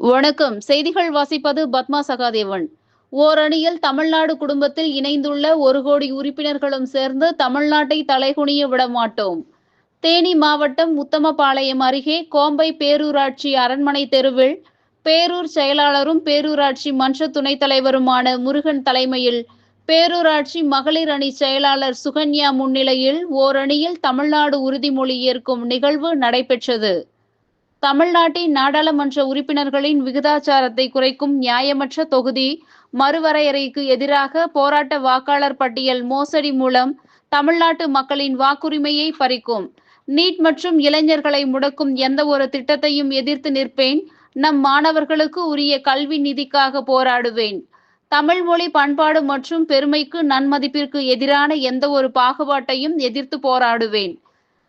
வணக்கம். செய்திகள் வாசிப்பது பத்மா சகாதேவன். ஓரணியில் தமிழ்நாடு குடும்பத்தில் இணைந்துள்ள ஒரு கோடி உறுப்பினர்களும் சேர்ந்து தமிழ்நாட்டை தலைகுனிய விட மாட்டோம் தேனி மாவட்டம் உத்தமபாளையம் அருகே கோம்பை பேரூராட்சி அரண்மனை தெருவில் பேரூர் செயலாளரும் பேரூராட்சி மன்ற துணைத் தலைவருமான முருகன் தலைமையில் பேரூராட்சி மகளிர் அணி செயலாளர் சுகன்யா முன்னிலையில் ஓரணியில் தமிழ்நாடு உறுதிமொழி ஏற்கும் நிகழ்வு நடைபெற்றது. தமிழ்நாட்டின் நாடாளுமன்ற உறுப்பினர்களின் விகிதாச்சாரத்தை குறைக்கும் நியாயமற்ற தொகுதி மறுவரையறைக்கு எதிராக போராட்ட வாக்காளர் பட்டியல் மோசடி மூலம் தமிழ்நாட்டு மக்களின் வாக்குரிமையை பறிக்கும். நீட் மற்றும் இளைஞர்களை முடக்கும் எந்த ஒரு திட்டத்தையும் எதிர்த்து நிற்பேன். நம் மாணவர்களுக்கு உரிய கல்வி நிதிக்காக போராடுவேன். தமிழ் மொழி பண்பாடு மற்றும் பெருமைக்கு நன்மதிப்பிற்கு எதிரான எந்த ஒரு பாகுபாட்டையும் எதிர்த்து போராடுவேன்.